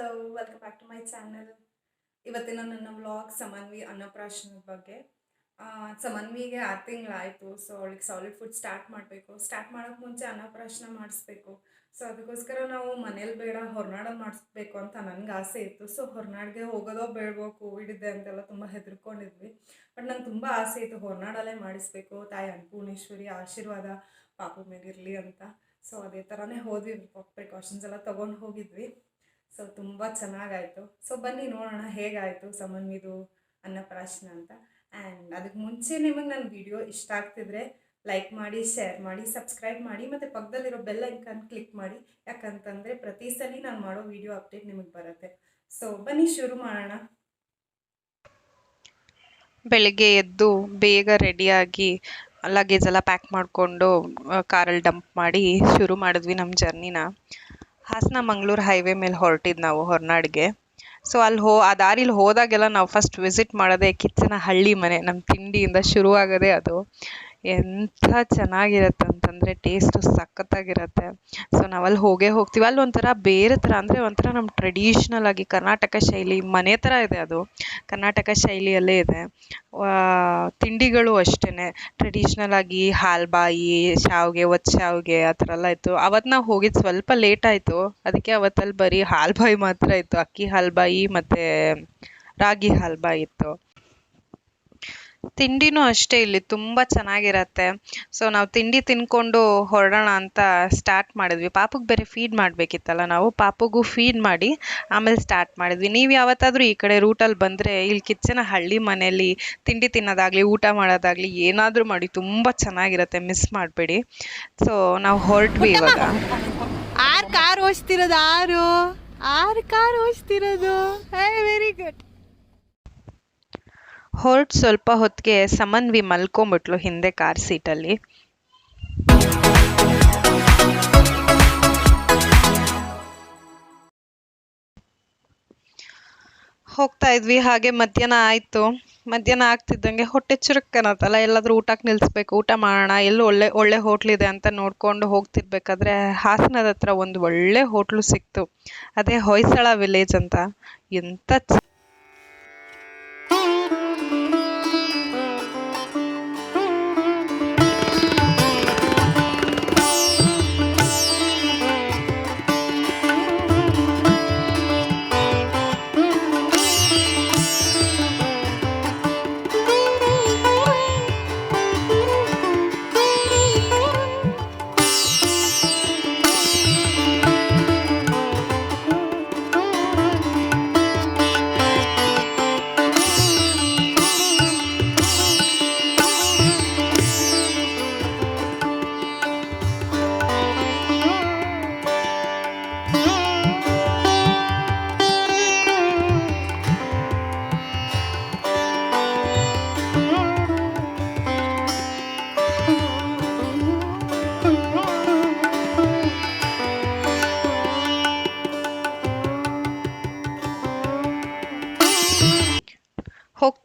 Hello welcome back to my channel ಇವತ್ತಿನ ನನ್ನ vlog Samanvi ಅನ್ನಪ್ರಾಶನದ ಬಗ್ಗೆ. ಸಮನ್ವಿಗೆ ಆರು ತಿಂಗಳಾಯಿತು ಸೊ ಅವಳಿಗೆ ಸಾಲಿಡ್ ಫುಡ್ ಸ್ಟಾರ್ಟ್ ಮಾಡಬೇಕು. ಸ್ಟಾರ್ಟ್ ಮಾಡೋಕ್ಕೆ ಮುಂಚೆ ಅನ್ನಪ್ರಾಶನ ಮಾಡಿಸ್ಬೇಕು. ಸೊ ಅದಕ್ಕೋಸ್ಕರ ನಾವು ಮನೇಲಿ ಬೇಡ ಹೊರನಾಡೋ ಮಾಡಿಸ್ಬೇಕು ಅಂತ ನನಗೆ ಆಸೆ ಇತ್ತು. ಸೊ ಹೊರನಾಡಿಗೆ ಹೋಗೋದೋ ಬೇಡವೋ ಕೋವಿಡ್ ಇದೆ ಅಂತೆಲ್ಲ ತುಂಬ ಹೆದರ್ಕೊಂಡಿದ್ವಿ. ಬಟ್ ನಂಗೆ ತುಂಬ ಆಸೆ ಇತ್ತು ಹೊರನಾಡಲ್ಲೇ ಮಾಡಿಸ್ಬೇಕು. ತಾಯಿ ಅನ್ನಪೂರ್ಣೇಶ್ವರಿ ಆಶೀರ್ವಾದ ಪಾಪು ಮೇಲಿರಲಿ ಅಂತ. ಸೊ ಅದೇ ಥರನೇ ಹೋದ್ವಿ ಪ್ರಿಕಾಷನ್ಸ್ ಎಲ್ಲ ತೊಗೊಂಡು ಹೋಗಿದ್ವಿ. ಸೊ ತುಂಬ ಚೆನ್ನಾಗಾಯಿತು. ಸೊ ಬನ್ನಿ ನೋಡೋಣ ಹೇಗಾಯಿತು ಸಮನ್ವಿದು ಅನ್ನಪ್ರಾಶನ ಅಂತ. ಆ್ಯಂಡ್ ಅದಕ್ಕೆ ಮುಂಚೆ ನಿಮಗೆ ನನ್ನ ವಿಡಿಯೋ ಇಷ್ಟ ಆಗ್ತಿದ್ರೆ ಲೈಕ್ ಮಾಡಿ ಶೇರ್ ಮಾಡಿ ಸಬ್ಸ್ಕ್ರೈಬ್ ಮಾಡಿ, ಮತ್ತು ಪಕ್ಕದಲ್ಲಿರೋ ಬೆಲ್ ಐಕನ್ ಕ್ಲಿಕ್ ಮಾಡಿ. ಯಾಕಂತಂದರೆ ಪ್ರತಿ ಸಲ ನಾನು ಮಾಡೋ ವಿಡಿಯೋ ಅಪ್ಡೇಟ್ ನಿಮಗೆ ಬರುತ್ತೆ. ಸೊ ಬನ್ನಿ ಶುರು ಮಾಡೋಣ. ಬೆಳಿಗ್ಗೆ ಎದ್ದು ಬೇಗ ರೆಡಿಯಾಗಿ ಲಗೇಜ್ ಎಲ್ಲ ಪ್ಯಾಕ್ ಮಾಡಿಕೊಂಡು ಕಾರಲ್ಲಿ ಡಂಪ್ ಮಾಡಿ ಶುರು ಮಾಡಿದ್ವಿ ನಮ್ಮ ಜರ್ನಿನ ಹಾಸನ ಮಂಗಳೂರು ಹೈವೇ ಮೇಲೆ ಹೊರಟಿದ್ದು ನಾವು ಹೊರನಾಡಿಗೆ. ಸೊ ಅಲ್ಲಿ ಹೋ, ಆ ದಾರಿಲಿ ಹೋದಾಗೆಲ್ಲ ನಾವು ಫಸ್ಟ್ ವಿಸಿಟ್ ಮಾಡೋದೇ ಕಿಚ್ಚನ ಹಳ್ಳಿ ಮನೆ ನಮ್ಮ ತಿಂಡಿಯಿಂದ ಶುರುವಾಗೋದೇ ಅದು. ಎಂಥ ಚೆನ್ನಾಗಿರುತ್ತೆ ಅಂತಂದರೆ ಟೇಸ್ಟು ಸಖತ್ತಾಗಿರುತ್ತೆ. ಸೊ ನಾವಲ್ಲಿ ಹೋಗೇ ಹೋಗ್ತೀವಿ. ಅಲ್ಲಿ ಒಂಥರ ಬೇರೆ ಥರ ಅಂದರೆ ಒಂಥರ ನಮ್ಮ ಟ್ರೆಡಿಷ್ನಲ್ ಆಗಿ ಕರ್ನಾಟಕ ಶೈಲಿ ಮನೆ ಥರ ಇದೆ ಅದು. ಕರ್ನಾಟಕ ಶೈಲಿಯಲ್ಲೇ ಇದೆ. ತಿಂಡಿಗಳು ಅಷ್ಟೇ ಟ್ರೆಡಿಷ್ನಲ್ ಆಗಿ ಹಾಲ್ಬಾಯಿ, ಶಾವ್ಗೆ ಒತ್ತು ಶಾವಿಗೆ ಆ ಥರ ಎಲ್ಲ ಇತ್ತು. ಅವತ್ತು ನಾವು ಹೋಗಿದ್ದು ಸ್ವಲ್ಪ ಲೇಟ್ ಆಯಿತು. ಅದಕ್ಕೆ ಅವತ್ತಲ್ಲಿ ಬರೀ ಹಾಲ್ಬಾಯಿ ಮಾತ್ರ ಇತ್ತು. ಅಕ್ಕಿ ಹಾಲ್ಬಾಯಿ ಮತ್ತು ರಾಗಿ ಹಾಲ್ಬಾಯಿ ಇತ್ತು. ತಿಂಡಿನೂ ಅಷ್ಟೇ ಇಲ್ಲಿ ತುಂಬ ಚೆನ್ನಾಗಿರತ್ತೆ. ಸೊ ನಾವು ತಿಂಡಿ ತಿನ್ಕೊಂಡು ಹೊರಡೋಣ ಅಂತ ಸ್ಟಾರ್ಟ್ ಮಾಡಿದ್ವಿ. ಪಾಪುಗೆ ಬೇರೆ ಫೀಡ್ ಮಾಡಬೇಕಿತ್ತಲ್ಲ ನಾವು, ಪಾಪುಗೂ ಫೀಡ್ ಮಾಡಿ ಆಮೇಲೆ ಸ್ಟಾರ್ಟ್ ಮಾಡಿದ್ವಿ. ನೀವು ಯಾವತ್ತಾದರೂ ಈ ಕಡೆ ರೂಟಲ್ಲಿ ಬಂದರೆ, ಇಲ್ಲಿ ಕಿಚ್ಚನ ಹಳ್ಳಿ ಮನೆಯಲ್ಲಿ ತಿಂಡಿ ತಿನ್ನೋದಾಗಲಿ, ಊಟ ಮಾಡೋದಾಗಲಿ ಏನಾದರೂ ಮಾಡಿ, ತುಂಬ ಚೆನ್ನಾಗಿರತ್ತೆ. ಮಿಸ್ ಮಾಡಬೇಡಿ. ಸೊ ನಾವು ಹೊರಟ್ವಿ ಇವಾಗ. ಆರ್ ಕಾರ್ ಓಡಿಸ್ತಿರೋದು, ಆರು. ಆರ್ ಕಾರ್ ಓಡಿಸ್ತಿರೋದು. ವೆರಿ ಗುಡ್ ಹೊರಟು ಸ್ವಲ್ಪ ಹೊತ್ತಿಗೆ ಸಮನ್ವಿ ಮಲ್ಕೊಂಬಿಟ್ಲು ಹಿಂದೆ ಕಾರ್ ಸೀಟಲ್ಲಿ. ಹೋಗ್ತಾ ಇದ್ವಿ, ಹಾಗೆ ಮಧ್ಯಾಹ್ನ ಆಯಿತು. ಮಧ್ಯಾಹ್ನ ಆಗ್ತಿದ್ದಂಗೆ ಹೊಟ್ಟೆ ಚುರುಕನತ್ತಲ್ಲ ಎಲ್ಲಾದರೂ ಊಟಕ್ಕೆ ನಿಲ್ಲಿಸ್ಬೇಕು ಊಟ ಮಾಡೋಣ, ಎಲ್ಲೂ ಒಳ್ಳೆ ಒಳ್ಳೆ ಹೋಟ್ಲಿದೆ ಅಂತ ನೋಡ್ಕೊಂಡು ಹೋಗ್ತಿರ್ಬೇಕಾದ್ರೆ ಹಾಸನದ ಹತ್ರ ಒಂದು ಒಳ್ಳೆ ಹೋಟ್ಲು ಸಿಕ್ತು. ಅದೇ ಹೊಯ್ಸಳ ವಿಲೇಜ್ ಅಂತ. ಎಂಥ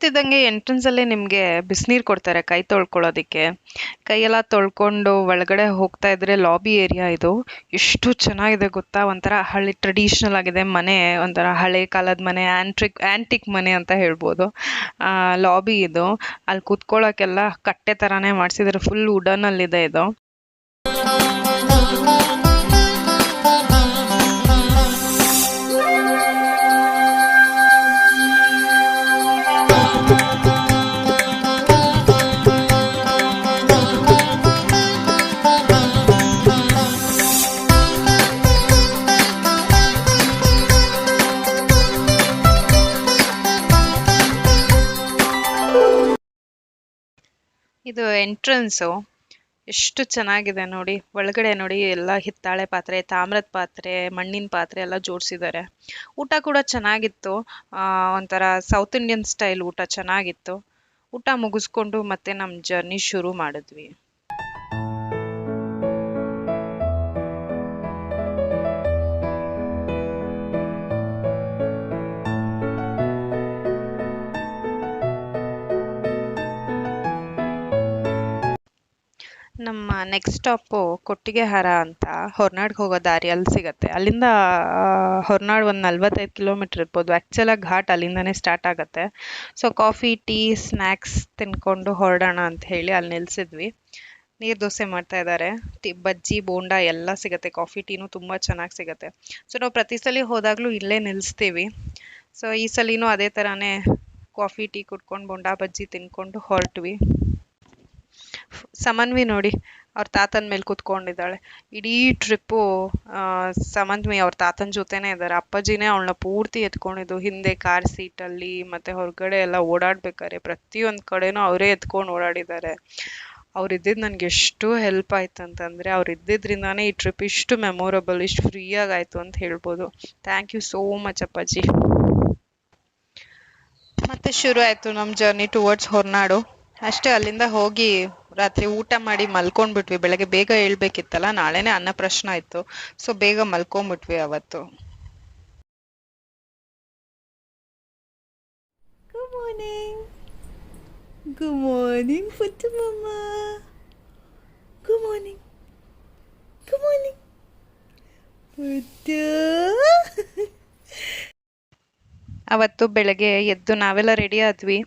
ಹೋಗ್ತಿದ್ದಂಗೆ ಎಂಟ್ರೆನ್ಸ್ ಅಲ್ಲೇ ನಿಮಗೆ ಬಿಸಿನೀರು ಕೊಡ್ತಾರೆ ಕೈ ತೊಳ್ಕೊಳ್ಳೋದಕ್ಕೆ. ಕೈಯೆಲ್ಲ ತೊಳ್ಕೊಂಡು ಒಳಗಡೆ ಹೋಗ್ತಾ ಇದ್ರೆ ಲಾಬಿ ಏರಿಯಾ ಇದು. ಎಷ್ಟು ಚೆನ್ನಾಗಿದೆ ಗೊತ್ತಾ? ಒಂಥರ ಹಳ್ಳಿ ಟ್ರೆಡಿಷ್ನಲ್ ಆಗಿದೆ. ಮನೆ, ಒಂಥರ ಹಳೆ ಕಾಲದ ಮನೆ ಆಂಟ್ರಿಕ್ ಆ್ಯಂಟಿಕ್ ಮನೆ ಅಂತ ಹೇಳ್ಬೋದು. ಲಾಬಿ ಇದು. ಅಲ್ಲಿ ಕೂತ್ಕೊಳ್ಳೋಕ್ಕೆಲ್ಲ ಕಟ್ಟೆ ಥರನೇ ಮಾಡಿಸಿದ್ರೆ ಫುಲ್ ವುಡನಲ್ಲಿದೆ ಇದು. ಇದು ಎಂಟ್ರೆನ್ಸು ಎಷ್ಟು ಚೆನ್ನಾಗಿದೆ ನೋಡಿ. ಒಳಗಡೆ ನೋಡಿ ಎಲ್ಲ ಹಿತ್ತಾಳೆ ಪಾತ್ರೆ, ತಾಮ್ರದ ಪಾತ್ರೆ, ಮಣ್ಣಿನ ಪಾತ್ರೆ ಎಲ್ಲ ಜೋಡಿಸಿದ್ದಾರೆ. ಊಟ ಕೂಡ ಚೆನ್ನಾಗಿತ್ತು. ಒಂಥರ ಸೌತ್ ಇಂಡಿಯನ್ ಸ್ಟೈಲ್ ಊಟ ಚೆನ್ನಾಗಿತ್ತು. ಊಟ ಮುಗಿಸ್ಕೊಂಡು ಮತ್ತೆ ನಮ್ಮ ಜರ್ನಿ ಶುರು ಮಾಡಿದ್ವಿ. ನಮ್ಮ ನೆಕ್ಸ್ಟ್ ಸ್ಟಾಪು ಕೊಟ್ಟಿಗೆಹಾರ ಅಂತ ಹೊರನಾಡ್ಗೆ ಹೋಗೋ ದಾರಿ ಅಲ್ಲಿ ಸಿಗುತ್ತೆ. ಅಲ್ಲಿಂದ ಹೊರನಾಡು ಒಂದು ನಲ್ವತ್ತೈದು ಕಿಲೋಮೀಟ್ರ್ ಇರ್ಬೋದು. ಆ್ಯಕ್ಚುಲಾಗಿ ಘಾಟ್ ಅಲ್ಲಿಂದನೇ ಸ್ಟಾರ್ಟ್ ಆಗುತ್ತೆ. ಸೊ ಕಾಫಿ ಟೀ ಸ್ನ್ಯಾಕ್ಸ್ ತಿನ್ಕೊಂಡು ಹೊರಡೋಣ ಅಂತ ಹೇಳಿ ಅಲ್ಲಿ ನಿಲ್ಸಿದ್ವಿ. ನೀರು ದೋಸೆ ಮಾಡ್ತಾ ಇದ್ದಾರೆ ಬಜ್ಜಿ, ಬೋಂಡ ಎಲ್ಲ ಸಿಗುತ್ತೆ. ಕಾಫಿ ಟೀನು ತುಂಬ ಚೆನ್ನಾಗಿ ಸಿಗುತ್ತೆ. ಸೊ ನಾವು ಪ್ರತಿ ಸಲ ಹೋದಾಗಲೂ ಇಲ್ಲೇ ನಿಲ್ಲಿಸ್ತೀವಿ ಸೊ ಈ ಸಲಿನೂ ಅದೇ ಥರನೇ ಕಾಫಿ ಟೀ ಕುಡ್ಕೊಂಡು, ಬೋಂಡ, ಬಜ್ಜಿ ತಿನ್ಕೊಂಡು ಹೊರಟ್ವಿ. ಸಮನ್ವಿ ನೋಡಿ, ಅವ್ರ ತಾತನ ಮೇಲೆ ಕೂತ್ಕೊಂಡಿದ್ದಾಳೆ. ಇಡೀ ಟ್ರಿಪ್ಪು ಸಮನ್ವಿ ಅವ್ರ ತಾತನ ಜೊತೆನೇ ಇದ್ದಾರೆ. ಅಪ್ಪಾಜಿನೇ ಅವಳನ್ನ ಪೂರ್ತಿ ಎತ್ಕೊಂಡಿದ್ದು. ಹಿಂದೆ ಕಾರ್ ಸೀಟಲ್ಲಿ, ಮತ್ತೆ ಹೊರಗಡೆ ಎಲ್ಲ ಓಡಾಡ್ಬೇಕಾದ್ರೆ ಪ್ರತಿಯೊಂದು ಕಡೆನೂ ಅವರೇ ಎತ್ಕೊಂಡು ಓಡಾಡಿದ್ದಾರೆ. ಅವ್ರು ಇದ್ದಿದ್ದು ನನಗೆ ಎಷ್ಟು ಹೆಲ್ಪ್ ಆಯ್ತು ಅಂತಂದರೆ, ಅವ್ರು ಇದ್ದಿದ್ರಿಂದಾನೇ ಈ ಟ್ರಿಪ್ ಇಷ್ಟು ಮೆಮೊರಬಲ್ ಇಷ್ಟು ಫ್ರೀಯಾಗಿ ಆಯಿತು ಅಂತ ಹೇಳ್ಬೋದು. ಥ್ಯಾಂಕ್ ಯು ಸೋ ಮಚ್ ಅಪ್ಪಾಜಿ. ಮತ್ತೆ ಶುರು ಆಯಿತು ನಮ್ಮ ಜರ್ನಿ ಟುವರ್ಡ್ಸ್ ಹೊರನಾಡು. ಅಷ್ಟೇ ಅಲ್ಲಿಂದ ಹೋಗಿ ರಾತ್ರಿ ಊಟ ಮಾಡಿ ಮಲ್ಕೊಂಡ್ಬಿಟ್ವಿ. ಬೆಳಗ್ಗೆ ಬೇಗ ಹೇಳ್ಬೇಕಿತ್ತಲ್ಲ, ನಾಳೆನೆ ಅನ್ನ ಪ್ರಶ್ನ ಆಯ್ತು ಸೊ ಬೇಗ ಮಲ್ಕೊಂಡ್ಬಿಟ್ವಿ ಅವತ್ತು. ಗುಡ್ ಮಾರ್ನಿಂಗ್ ಗುಡ್ ಮಾರ್ನಿಂಗ್ ಪುಟ್ಟು ಮಮ್ಮ ಗುಡ್ ಮಾರ್ನಿಂಗ್ ಗುಡ್ ಮಾರ್ನಿಂಗ್ ಪುಟ್ಟು ಅವತ್ತು ಬೆಳಗ್ಗೆ ಎದ್ದು ನಾವೆಲ್ಲ ರೆಡಿ ಆದ್ವಿ.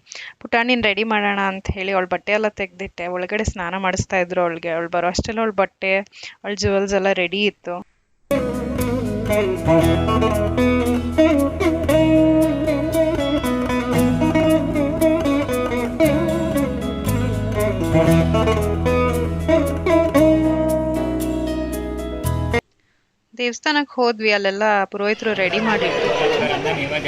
ಪುಟಾಣಿನ ರೆಡಿ ಮಾಡೋಣ ಅಂತ ಹೇಳಿ ಅವಳ ಬಟ್ಟೆ ಎಲ್ಲ ತೆಗೆದಿಟ್ಟೆ. ಒಳಗಡೆ ಸ್ನಾನ ಮಾಡಿಸ್ತಾ ಇದ್ರು ಅವಳಿಗೆ. ಅವಳು ಬರೋ ಅಷ್ಟೆಲ್ಲ ಅವಳ ಬಟ್ಟೆ, ಅವಳ ಜುವೆಲ್ಸ್ ಎಲ್ಲ ರೆಡಿ ಇತ್ತು. ದೇವಸ್ಥಾನಕ್ಕೆ ಹೋದ್ವಿ. ಅಲ್ಲೆಲ್ಲ ಪುರೋಹಿತರು ರೆಡಿ ಮಾಡಿದ್ರು. अन्नमेव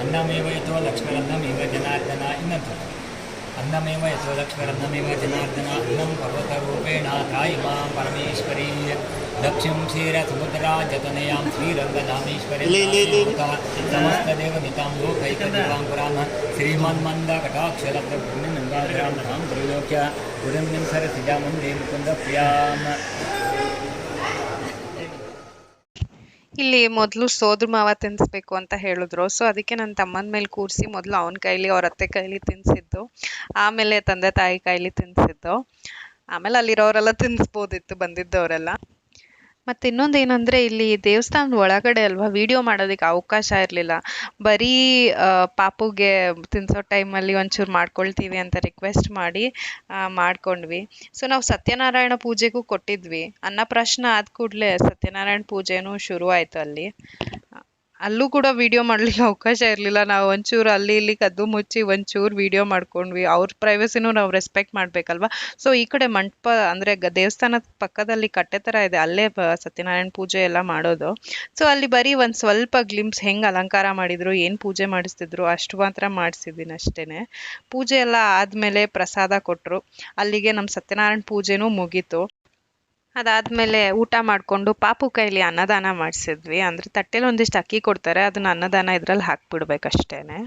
ಅನ್ನಮೇವ ಯಥೋ ಲಕ್ಷ್ಮೀರನ್ನಮೇವ ಜನಾರ್ದನ ಇನ್ನಂತ ಅನ್ನಮೇವ ಯಥೋ ಲಕ್ಷ್ಮೀರನ್ನಮೇವ ಜನಾರ್ದನ ಅನ್ನಂ ಪರ್ವತರೂಪೇಣ ಕಾಯಿ ಮಾಂ ಪರಮೇಶ್ವರೀ क्षीरसमुद्रा जतनयां श्रीरङ्गधामेश्वरी ಇಲ್ಲಿ, ಇಲ್ಲಿ, ಇಲ್ಲಿ. समस्तदेवमितां लोकैकदीपाङ्कुरां श्रीमन्मन्दकटाक्षलब्धभूमिनन्दाभ्यां तां त्रैलोक्य पुरन्यं सरसिजामन्दे मुकुन्दप्रियाम् ಇಲ್ಲಿ ಮೊದಲು ಸೋದ್ರ ಮಾವ ತಿನ್ನಿಸ್ಬೇಕು ಅಂತ ಹೇಳಿದ್ರು ಸೊ ಅದಕ್ಕೆ ನನ್ನ ತಮ್ಮನ ಮೇಲೆ ಕೂರಿಸಿ ಮೊದಲು ಅವನ ಕೈಲಿ ಅವ್ರ ಅತ್ತೆ ಕೈಲಿ ತಿನ್ನಿಸಿದ್ದು ಆಮೇಲೆ ತಂದೆ ತಾಯಿ ಕೈಲಿ ತಿನ್ನಿಸಿದ್ದು ಆಮೇಲೆ ಅಲ್ಲಿರೋರೆಲ್ಲ ತಿನ್ನಿಸ್ಬೋದಿತ್ತು ಬಂದಿದ್ದವರೆಲ್ಲ ಮತ್ತು ಇನ್ನೊಂದು ಏನಂದರೆ ಇಲ್ಲಿ ದೇವಸ್ಥಾನದ ಒಳಗಡೆ ಅಲ್ವಾ ವಿಡಿಯೋ ಮಾಡೋದಕ್ಕೆ ಅವಕಾಶ ಇರಲಿಲ್ಲ. ಬರೀ ಪಾಪುಗೆ ತಿನ್ಸೋ ಟೈಮಲ್ಲಿ ಒಂಚೂರು ಮಾಡ್ಕೊಳ್ತೀವಿ ಅಂತ ರಿಕ್ವೆಸ್ಟ್ ಮಾಡಿ ಮಾಡಿಕೊಂಡ್ವಿ. ಸೊ ನಾವು ಸತ್ಯನಾರಾಯಣ ಪೂಜೆಗೂ ಕೊಟ್ಟಿದ್ವಿ. ಅನ್ನಪ್ರಾಶನ ಆದ ಕೂಡಲೇ ಸತ್ಯನಾರಾಯಣ ಪೂಜೆನೂ ಶುರು ಆಯಿತು ಅಲ್ಲಿ. ಅಲ್ಲೂ ಕೂಡ ವಿಡಿಯೋ ಮಾಡ್ಲಿಕ್ಕೆ ಅವಕಾಶ ಇರಲಿಲ್ಲ. ನಾವು ಒಂಚೂರು ಅಲ್ಲಿ ಇಲ್ಲಿ ಕದ್ದು ಮುಚ್ಚಿ ಒಂಚೂರು ವಿಡಿಯೋ ಮಾಡ್ಕೊಂಡ್ವಿ. ಅವ್ರ ಪ್ರೈವಸಿನೂ ನಾವು ರೆಸ್ಪೆಕ್ಟ್ ಮಾಡಬೇಕಲ್ವಾ? ಸೊ ಈ ಕಡೆ ಮಂಟಪ ಅಂದರೆ ದೇವಸ್ಥಾನದ ಪಕ್ಕದಲ್ಲಿ ಕಟ್ಟೆ ಥರ ಇದೆ. ಅಲ್ಲೇ ಸತ್ಯನಾರಾಯಣ ಪೂಜೆ ಎಲ್ಲ ಮಾಡೋದು. ಸೊ ಅಲ್ಲಿ ಬರೀ ಒಂದು ಸ್ವಲ್ಪ ಗ್ಲಿಮ್ಸ್ ಹೆಂಗೆ ಅಲಂಕಾರ ಮಾಡಿದ್ರು, ಏನು ಪೂಜೆ ಮಾಡಿಸ್ತಿದ್ರು ಅಷ್ಟು ಮಾತ್ರ ಮಾಡಿಸಿದ್ದೀನಿ ಅಷ್ಟೇ ಪೂಜೆ ಎಲ್ಲ ಆದಮೇಲೆ ಪ್ರಸಾದ ಕೊಟ್ಟರು ಅಲ್ಲಿಗೆ ನಮ್ಮ ಸತ್ಯನಾರಾಯಣ ಪೂಜೆನೂ ಮುಗೀತು. ಅದಾದ್ಮೇಲೆ ಊಟ ಮಾಡಿಕೊಂಡು ಪಾಪು ಕೈಲಿ ಅನ್ನದಾನ ಮಾಡಿಸಿದ್ವಿ. ಅಂದರೆ ತಟ್ಟೆಲಿ ಒಂದಿಷ್ಟು ಅಕ್ಕಿ ಕೊಡ್ತಾರೆ, ಅದನ್ನ ಅನ್ನದಾನ ಇದರಲ್ಲಿ ಹಾಕ್ಬಿಡ್ಬೇಕಷ್ಟೇನೆ.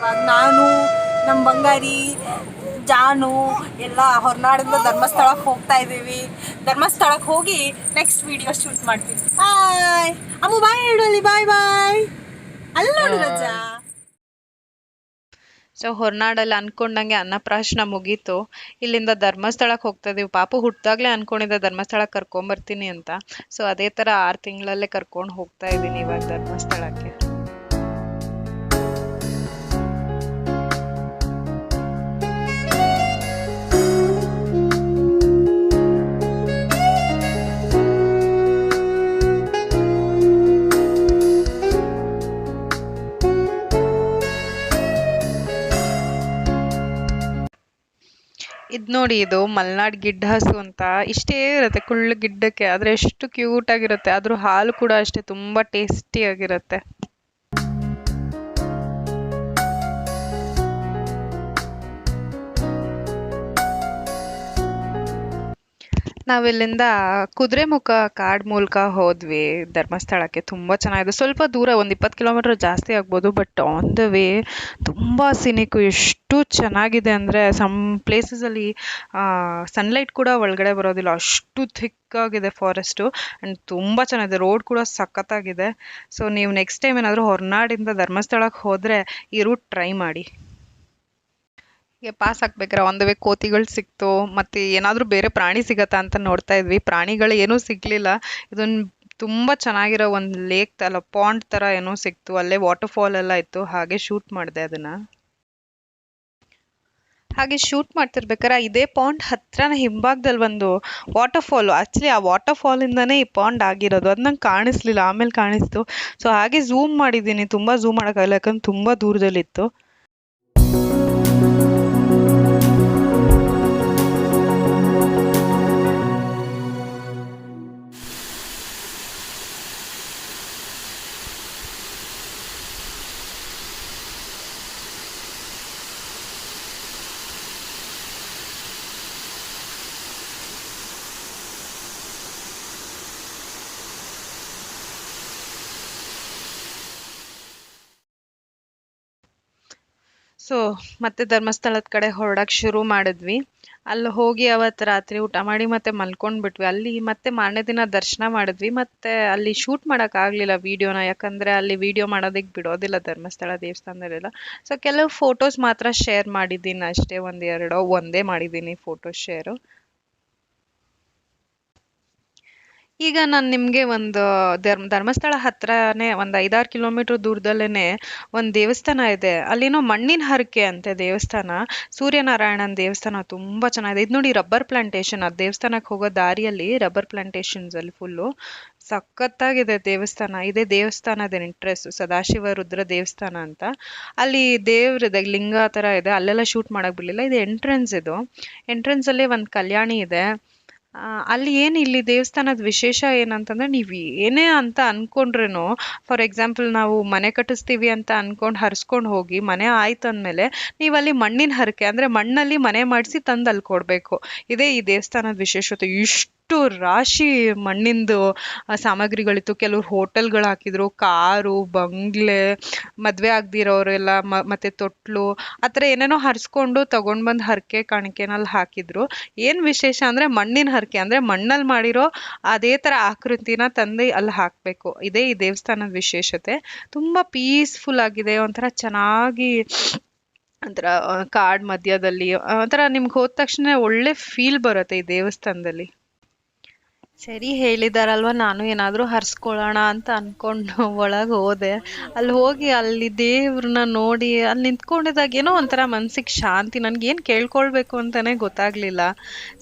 ಇವಾಗ ನಾನು ನಮ್ಮ ಬಂಗಾರಿ ಜಾನು ಎಲ್ಲ ಹೊರನಾಡಿಂದ ಧರ್ಮಸ್ಥಳಕ್ಕೆ ಹೋಗ್ತಾ ಇದ್ದೀವಿ. ಧರ್ಮಸ್ಥಳಕ್ಕೆ ಹೋಗಿ ನೆಕ್ಸ್ಟ್ ವಿಡಿಯೋ ಶೂಟ್ ಮಾಡ್ತೀವಿ ಬಾಯ್ ಅಮ್ಮ ಬಾಯ್ ಹೇಳಿ ಬಾಯ್ ಬಾಯ್ ಅಲ್ಲಿ ನೋಡು ರಜಾ. ಸೊ ಹೊರನಾಡಲ್ಲಿ ಅನ್ಕೊಂಡಂಗೆ ಅನ್ನಪ್ರಾಶನ ಮುಗೀತು. ಇಲ್ಲಿಂದ ಧರ್ಮಸ್ಥಳಕ್ಕೆ ಹೋಗ್ತಾ ಇದೀವಿ. ಪಾಪು ಹುಟ್ಟಿದಾಗಲೇ ಅನ್ಕೊಂಡಿದ್ದೆ ಧರ್ಮಸ್ಥಳಕ್ಕೆ ಕರ್ಕೊಂಬರ್ತೀನಿ ಅಂತ. ಸೊ ಅದೇ ಥರ ಆರು ತಿಂಗಳಲ್ಲೇ ಕರ್ಕೊಂಡು ಹೋಗ್ತಾ ಇದ್ದೀನಿ ಇವಾಗ ಧರ್ಮಸ್ಥಳಕ್ಕೆ. ನೋಡಿ ಇದು ಮಲ್ನಾಡ್ ಗಿಡ್ಡ ಹಸು ಅಂತ. ಇಷ್ಟೇ ಇರುತ್ತೆ, ಕುಳ್ಳು ಗಿಡ್ಡಕ್ಕೆ. ಆದ್ರೆ ಎಷ್ಟು ಕ್ಯೂಟ್ ಆಗಿರುತ್ತೆ. ಅದ್ರ ಹಾಲು ಕೂಡ ಅಷ್ಟೇ, ತುಂಬಾ ಟೇಸ್ಟಿ ಆಗಿರುತ್ತೆ. ನಾವಿಲ್ಲಿಂದ ಕುದುರೆಮುಖ ಕಾಡ್ ಮೂಲಕ ಹೋದ್ವಿ. ಧರ್ಮಸ್ಥಳಕ್ಕೆ ತುಂಬ ಚೆನ್ನಾಗಿದೆ. ಸ್ವಲ್ಪ ದೂರ, ಒಂದು ಇಪ್ಪತ್ತು ಕಿಲೋಮೀಟರ್ ಜಾಸ್ತಿ ಆಗ್ಬೋದು, ಬಟ್ ಆನ್ ದ ವೇ ತುಂಬ ಸಿನಿಕು ಎಷ್ಟು ಚೆನ್ನಾಗಿದೆ ಅಂದರೆ ಸಮ್ ಪ್ಲೇಸಸಲ್ಲಿ ಸನ್ಲೈಟ್ ಕೂಡ ಒಳಗಡೆ ಬರೋದಿಲ್ಲ. ಅಷ್ಟು ಥಿಕ್ಕಾಗಿದೆ ಫಾರೆಸ್ಟು ಆ್ಯಂಡ್ ತುಂಬ ಚೆನ್ನಾಗಿದೆ. ರೋಡ್ ಕೂಡ ಸಖತ್ತಾಗಿದೆ. ಸೊ ನೀವು ನೆಕ್ಸ್ಟ್ ಟೈಮ್ ಏನಾದರೂ ಹೊರನಾಡಿಂದ ಧರ್ಮಸ್ಥಳಕ್ಕೆ ಹೋದರೆ, ಈ ರೂಟ್ ಟ್ರೈ ಮಾಡಿ. ಹೀಗೆ ಪಾಸ್ ಹಾಕ್ಬೇಕಾರೆ ಒಂದು ವೇ ಕೋತಿಗಳು ಸಿಕ್ತು, ಮತ್ತೆ ಏನಾದರೂ ಬೇರೆ ಪ್ರಾಣಿ ಸಿಗತ್ತಾ ಅಂತ ನೋಡ್ತಾ ಇದ್ವಿ. ಪ್ರಾಣಿಗಳು ಏನೂ ಸಿಗ್ಲಿಲ್ಲ. ಇದೊಂದು ತುಂಬ ಚೆನ್ನಾಗಿರೋ ಒಂದು ಲೇಕ್ ತರ ಪಾಂಡ್ ಥರ ಏನೋ ಸಿಕ್ತು. ಅಲ್ಲೇ ವಾಟರ್ ಫಾಲ್ ಎಲ್ಲ ಇತ್ತು. ಹಾಗೆ ಶೂಟ್ ಮಾಡಿದೆ ಅದನ್ನು. ಹಾಗೆ ಶೂಟ್ ಮಾಡ್ತಿರ್ಬೇಕಾರೆ ಇದೇ ಪಾಂಡ್ ಹತ್ರನ ಹಿಂಭಾಗದಲ್ಲಿ ಒಂದು ವಾಟರ್ ಫಾಲು ಆ್ಯಕ್ಚುಲಿ ಆ ವಾಟರ್ ಫಾಲಿಂದನೇ ಈ ಪಾಂಡ್ ಆಗಿರೋದು. ಅದು ನಂಗೆ ಕಾಣಿಸ್ಲಿಲ್ಲ. ಆಮೇಲೆ ಕಾಣಿಸ್ತು. ಸೊ ಹಾಗೆ ಝೂಮ್ ಮಾಡಿದ್ದೀನಿ. ತುಂಬ ಝೂಮ್ ಮಾಡೋಕ್ಕಾಗಲ್ಲ ಯಾಕಂದ್ರೆ ತುಂಬ ದೂರದಲ್ಲಿತ್ತು. ಸೊ, ಮತ್ತೆ ಧರ್ಮಸ್ಥಳದ ಕಡೆ ಹೊರಡಕ್ಕೆ ಶುರು ಮಾಡಿದ್ವಿ. ಅಲ್ಲಿ ಹೋಗಿ ಅವತ್ತು ರಾತ್ರಿ ಊಟ ಮಾಡಿ ಮತ್ತೆ ಮಲ್ಕೊಂಡ್ಬಿಟ್ವಿ. ಅಲ್ಲಿ ಮತ್ತೆ ಮಾರನೇ ದಿನ ದರ್ಶನ ಮಾಡಿದ್ವಿ. ಮತ್ತೆ ಅಲ್ಲಿ ಶೂಟ್ ಮಾಡೋಕ್ಕಾಗಲಿಲ್ಲ ವೀಡಿಯೋನ, ಯಾಕಂದರೆ ಅಲ್ಲಿ ವೀಡಿಯೋ ಮಾಡೋದಕ್ಕೆ ಬಿಡೋದಿಲ್ಲ ಧರ್ಮಸ್ಥಳ ದೇವಸ್ಥಾನದಲ್ಲೆಲ್ಲ. ಸೊ, ಕೆಲವು ಫೋಟೋಸ್ ಮಾತ್ರ ಶೇರ್ ಮಾಡಿದ್ದೀನಿ ಅಷ್ಟೇ. ಒಂದು ಎರಡೋ, ಒಂದೇ ಮಾಡಿದ್ದೀನಿ ಫೋಟೋ ಶೇರು ಈಗ ನಾನು ನಿಮಗೆ ಒಂದು ಧರ್ಮ, ಧರ್ಮಸ್ಥಳ ಹತ್ರನೇ ಒಂದು ಐದಾರು ಕಿಲೋಮೀಟ್ರ್ ದೂರದಲ್ಲೇ ಒಂದು ದೇವಸ್ಥಾನ ಇದೆ. ಅಲ್ಲಿನೋ ಮಣ್ಣಿನ ಹರಕೆ ಅಂತೆ ದೇವಸ್ಥಾನ, ಸೂರ್ಯನಾರಾಯಣನ ದೇವಸ್ಥಾನ ತುಂಬ ಚೆನ್ನಾಗಿದೆ. ಇದು ನೋಡಿ ರಬ್ಬರ್ ಪ್ಲಾಂಟೇಶನ್ ಆ ದೇವಸ್ಥಾನಕ್ಕೆ ಹೋಗೋ ದಾರಿಯಲ್ಲಿ ರಬ್ಬರ್ ಪ್ಲಾಂಟೇಶನ್ಸ್ ಅಲ್ಲಿ ಫುಲ್ಲು ಸಖತ್ತಾಗಿದೆ ದೇವಸ್ಥಾನ. ಇದೇ ದೇವಸ್ಥಾನದ ಇಂಟ್ರೆಸ್ಟ್ ಸದಾಶಿವ ರುದ್ರ ದೇವಸ್ಥಾನ ಅಂತ. ಅಲ್ಲಿ ದೇವ್ರದೆ ಲಿಂಗ ಥರ ಇದೆ. ಅಲ್ಲೆಲ್ಲ ಶೂಟ್ ಮಾಡಕ್ ಬಿಡಲಿಲ್ಲ. ಇದು ಎಂಟ್ರೆನ್ಸ್ ಇದು. ಎಂಟ್ರೆನ್ಸಲ್ಲೇ ಒಂದು ಕಲ್ಯಾಣಿ ಇದೆ. ಅಲ್ಲಿ ಏನು ಇಲ್ಲಿ ದೇವಸ್ಥಾನದ ವಿಶೇಷ ಏನಂತಂದ್ರೆ ನೀವು ಏನೇ ಅಂತ ಅಂದ್ಕೊಂಡ್ರೂ ಫಾರ್ ಎಕ್ಸಾಂಪಲ್ ನಾವು ಮನೆ ಕಟ್ಟಿಸ್ತೀವಿ ಅಂತ ಅನ್ಕೊಂಡು ಹರಿಸ್ಕೊಂಡು ಹೋಗಿ ಮನೆ ಆಯ್ತು ಅಂದಮೇಲೆ ನೀವು ಅಲ್ಲಿ ಮಣ್ಣಿನ ಹರಕೆ, ಅಂದರೆ ಮಣ್ಣಲ್ಲಿ ಮನೆ ಮಾಡಿಸಿ ತಂದು ಅಲ್ಲಿ ಕೊಡಬೇಕು. ಇದೇ ಈ ದೇವಸ್ಥಾನದ ವಿಶೇಷತೆ. ಇಷ್ಟು ರಾಶಿ ಮಣ್ಣಿಂದು ಸಾಮಗ್ರಿಗಳಿತ್ತು. ಕೆಲವ್ರು ಹೋಟೆಲ್ಗಳು ಹಾಕಿದ್ರು, ಕಾರು, ಬಂಗ್ಲೆ, ಮದುವೆ ಆಗದಿರೋರೆಲ್ಲ ಮತ್ತು ತೊಟ್ಲು, ಆ ಥರ ಏನೇನೋ ಹರಿಸ್ಕೊಂಡು ತಗೊಂಡು ಬಂದು ಹರಕೆ ಕಾಣಿಕೆನಲ್ಲಿ ಹಾಕಿದ್ರು. ಏನು ವಿಶೇಷ ಅಂದರೆ ಮಣ್ಣಿನ ಹರಕೆ, ಅಂದರೆ ಮಣ್ಣಲ್ಲಿ ಮಾಡಿರೋ ಅದೇ ಥರ ಆಕೃತಿನ ತಂದು ಅಲ್ಲಿ ಹಾಕಬೇಕು. ಇದೇ ಈ ದೇವಸ್ಥಾನದ ವಿಶೇಷತೆ. ತುಂಬ ಪೀಸ್ಫುಲ್ ಆಗಿದೆ, ಒಂಥರ ಚೆನ್ನಾಗಿ ಒಂಥರ ಕಾಡು ಮಧ್ಯದಲ್ಲಿ ಒಂಥರ ನಿಮ್ಗೆ ಹೋದ ತಕ್ಷಣ ಒಳ್ಳೆ ಫೀಲ್ ಬರುತ್ತೆ ಈ ದೇವಸ್ಥಾನದಲ್ಲಿ. ಸರಿ ಹೇಳಿದಾರಲ್ವ, ನಾನು ಏನಾದರೂ ಹರ್ಸ್ಕೊಳ್ಳೋಣ ಅಂತ ಅನ್ಕೊಂಡು ಒಳಗೆ ಹೋದೆ. ಅಲ್ಲಿ ಹೋಗಿ ಅಲ್ಲಿ ದೇವ್ರನ್ನ ನೋಡಿ ಅಲ್ಲಿ ನಿಂತ್ಕೊಂಡಿದಾಗ ಏನೋ ಒಂಥರ ಮನ್ಸಿಗೆ ಶಾಂತಿ, ನನ್ಗೆ ಏನು ಕೇಳ್ಕೊಳ್ಬೇಕು ಅಂತಾನೆ ಗೊತ್ತಾಗ್ಲಿಲ್ಲ.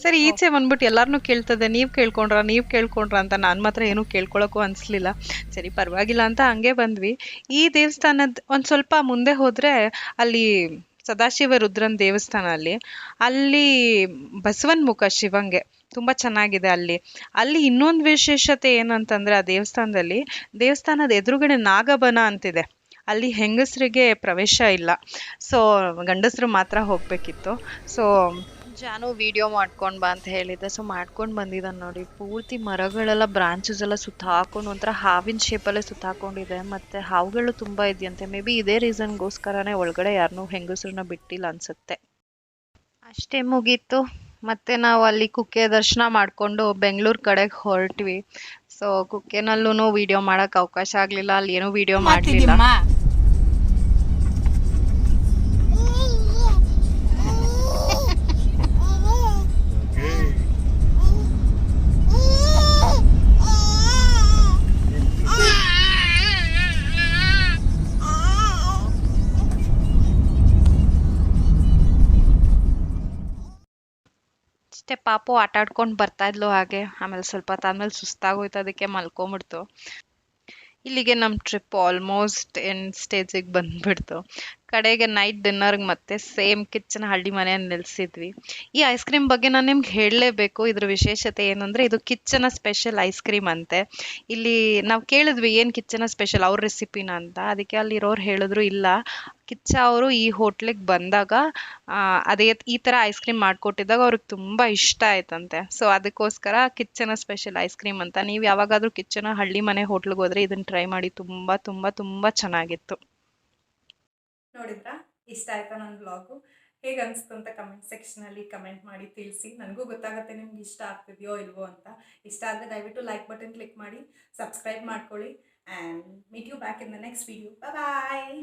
ಸರಿ, ಈಚೆ ಬಂದ್ಬಿಟ್ಟು ಎಲ್ಲರನ್ನೂ ಕೇಳ್ತದೆ, ನೀವು ಕೇಳ್ಕೊಂಡ್ರ ನೀವು ಕೇಳ್ಕೊಂಡ್ರ ಅಂತ ನಾನು ಮಾತ್ರ ಏನೂ ಕೇಳ್ಕೊಳಕ್ಕೂ ಅನಿಸ್ಲಿಲ್ಲ. ಸರಿ, ಪರವಾಗಿಲ್ಲ ಅಂತ ಹಂಗೆ ಬಂದ್ವಿ. ಈ ದೇವಸ್ಥಾನದ ಒಂದು ಸ್ವಲ್ಪ ಮುಂದೆ ಹೋದರೆ ಅಲ್ಲಿ ಸದಾಶಿವ ರುದ್ರನ್ ದೇವಸ್ಥಾನ ಅಲ್ಲಿ. ಅಲ್ಲಿ ಬಸವನ್ ಮುಖ ಶಿವಂಗೆ. ತುಂಬ ಚೆನ್ನಾಗಿದೆ ಅಲ್ಲಿ. ಅಲ್ಲಿ ಇನ್ನೊಂದು ವಿಶೇಷತೆ ಏನಂತಂದರೆ ಆ ದೇವಸ್ಥಾನದಲ್ಲಿ, ದೇವಸ್ಥಾನದ ಎದುರುಗಡೆ ನಾಗಬನ ಅಂತಿದೆ. ಅಲ್ಲಿ ಹೆಂಗಸರಿಗೆ ಪ್ರವೇಶ ಇಲ್ಲ. ಸೊ ಗಂಡಸರು ಮಾತ್ರ ಹೋಗಬೇಕಿತ್ತು. ಸೊ ಜಾನು ವಿಡಿಯೋ ಮಾಡ್ಕೊಂಡು ಬಾ ಅಂತ ಹೇಳಿದ್ದೆ. ಸೊ ಮಾಡ್ಕೊಂಡು ಬಂದಿದ್ದಾನೆ ನೋಡಿ. ಪೂರ್ತಿ ಮರಗಳೆಲ್ಲ ಬ್ರಾಂಚಸ್ ಎಲ್ಲ ಸುತ್ತಾಕೊಂಡು ಒಂಥರ ಹಾವಿನ ಶೇಪಲ್ಲೇ ಸುತ್ತಾಕೊಂಡಿದೆ ಮತ್ತು ಹಾವುಗಳು ತುಂಬ ಇದೆಯಂತೆ. ಮೇ ಬಿ ಇದೇ ರೀಸನ್ಗೋಸ್ಕರನೇ ಒಳಗಡೆ ಯಾರನ್ನೂ ಹೆಂಗಸ್ರನ್ನ ಬಿಟ್ಟಿಲ್ಲ ಅನ್ಸುತ್ತೆ. ಅಷ್ಟೇ ಮುಗೀತು. ಮತ್ತೆ ನಾವು ಅಲ್ಲಿ ಕುಕ್ಕೆ ದರ್ಶನ ಮಾಡಿಕೊಂಡು ಬೆಂಗಳೂರು ಕಡೆಗೆ ಹೊರಟ್ವಿ. ಸೊ ಕುಕ್ಕೆನಲ್ಲೂ ವಿಡಿಯೋ ಮಾಡಕ್ ಅವಕಾಶ ಆಗಲಿಲ್ಲ ಅಲ್ಲಿ ಏನೂ ವಿಡಿಯೋ ಮಾಡಲಿಲ್ಲ. ಅಷ್ಟೇ ಪಾಪು ಆಟ ಆಡ್ಕೊಂಡು ಬರ್ತಾ ಇದ್ಲು ಹಾಗೆ. ಆಮೇಲೆ ಸ್ವಲ್ಪ ಹೊತ್ತಾದ್ಮೇಲೆ ಸುಸ್ತಾಗೋಯ್ತು, ಅದಕ್ಕೆ ಮಲ್ಕೊಂಬಿಡ್ತು. ಇಲ್ಲಿಗೆ ನಮ್ಮ ಟ್ರಿಪ್ ಆಲ್ಮೋಸ್ಟ್ ಎಂಡ್ ಸ್ಟೇಜಿಗೆ ಬಂದ್ಬಿಡ್ತು. ಕಡೆಗೆ ನೈಟ್ ಡಿನ್ನರ್ಗೆ ಮತ್ತೆ ಸೇಮ್ ಕಿಚನ್ ಹಳ್ಳಿ ಮನೆಯನ್ನು ನಿಲ್ಸಿದ್ವಿ. ಈ ಐಸ್ ಕ್ರೀಮ್ ಬಗ್ಗೆ ನಾನು ನಿಮ್ಗೆ ಹೇಳಲೇಬೇಕು. ಇದ್ರ ವಿಶೇಷತೆ ಏನು ಅಂದರೆ ಇದು ಕಿಚ್ಚನ ಸ್ಪೆಷಲ್ ಐಸ್ ಕ್ರೀಮ್ ಅಂತೆ. ಇಲ್ಲಿ ನಾವು ಕೇಳಿದ್ವಿ ಏನು ಕಿಚನ ಸ್ಪೆಷಲ್ ಅವ್ರ ರೆಸಿಪಿನ ಅಂತ. ಅದಕ್ಕೆ ಅಲ್ಲಿರೋರು ಹೇಳಿದ್ರು ಇಲ್ಲ. ಕಿಚ್ಚ ಅವರು ಈ ಹೋಟ್ಲಿಗೆ ಬಂದಾಗ ಅದೇ ಈ ಥರ ಐಸ್ ಕ್ರೀಮ್ ಮಾಡಿಕೊಟ್ಟಿದ್ದಾಗ ಅವ್ರಿಗೆ ತುಂಬ ಇಷ್ಟ ಆಯ್ತಂತೆ. ಸೊ ಅದಕ್ಕೋಸ್ಕರ ಕಿಚ್ಚನ ಸ್ಪೆಷಲ್ ಐಸ್ ಕ್ರೀಮ್ ಅಂತ. ನೀವು ಯಾವಾಗಾದರೂ ಕಿಚ್ಚನ ಹಳ್ಳಿ ಮನೆ ಹೋಟ್ಲಿಗೆ ಹೋದರೆ ಇದನ್ನು ಟ್ರೈ ಮಾಡಿ ತುಂಬ ತುಂಬ ತುಂಬ ಚೆನ್ನಾಗಿತ್ತು. ನೋಡಿದ್ರಾ? ಇಷ್ಟ ಆಯ್ತಾ ನನ್ನ ಬ್ಲಾಗು ಹೇಗೆ ಅನಿಸ್ತು ಅಂತ ಕಮೆಂಟ್ ಸೆಕ್ಷನಲ್ಲಿ ಕಮೆಂಟ್ ಮಾಡಿ ತಿಳಿಸಿ. ನನಗೂ ಗೊತ್ತಾಗುತ್ತೆ ನಿಮ್ಗೆ ಇಷ್ಟ ಆಗ್ತಿದೆಯೋ ಇಲ್ವೋ ಅಂತ. ಇಷ್ಟ ಆದರೆ ದಯವಿಟ್ಟು ಲೈಕ್ ಬಟನ್ ಕ್ಲಿಕ್ ಮಾಡಿ ಸಬ್ಸ್ಕ್ರೈಬ್ ಮಾಡ್ಕೊಳ್ಳಿ. And meet you back in the next video bye